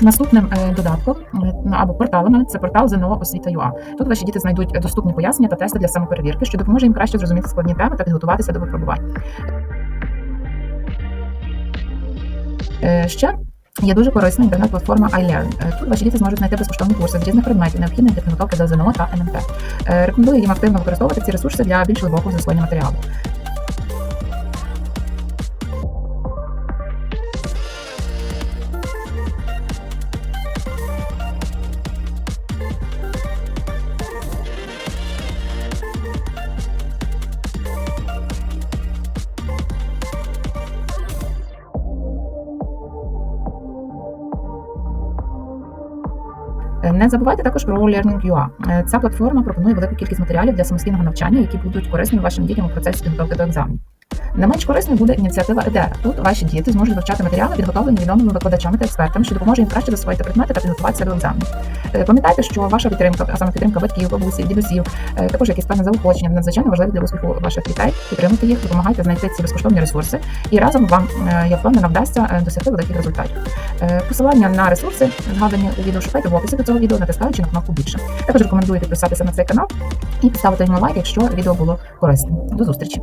Наступним е, додатком е, або порталами це портал ЗНО освіта.ua. Тут ваші діти знайдуть доступні пояснення та тести для самоперевірки, що допоможе їм краще зрозуміти складні теми та підготуватися до випробувань. Е, Ще є дуже корисна інтернет-платформа iLearn. Тут ваші діти зможуть знайти безкоштовні курси з різних предметів, необхідних для підготовки до ЗНО та НМТ. Рекомендую їм активно використовувати ці ресурси для більш глибокого засвоєння матеріалу. Не забувайте також про Learning.ua. Е, Ця платформа пропонує велику кількість матеріалів для самостійного навчання, які будуть корисними вашим дітям у процесі підготовки до екзаменів. Не менш корисною буде ініціатива EDERA. Тут ваші діти зможуть вивчати матеріали, підготовлені відомими викладачами та експертами, що допоможе їм краще засвоїти предмети та підготуватися до екзаменів. Е, Пам'ятайте, що ваша підтримка, а саме підтримка батьків, бабусів, дідусів, е, також якісь певне заохочення, надзвичайно важливі для успіху ваших дітей. Підтримуйте їх, допомагайте знайти ці безкоштовні ресурси, і разом вам е, я впевнена вдасться досягти великих результатів. Посилання на ресурси, згадані у відео, шукайте в описі до цього відео, натискаючи на кнопку більше. Також рекомендую підписатися на цей канал і поставити йому лайк, якщо відео було корисним. До зустрічі!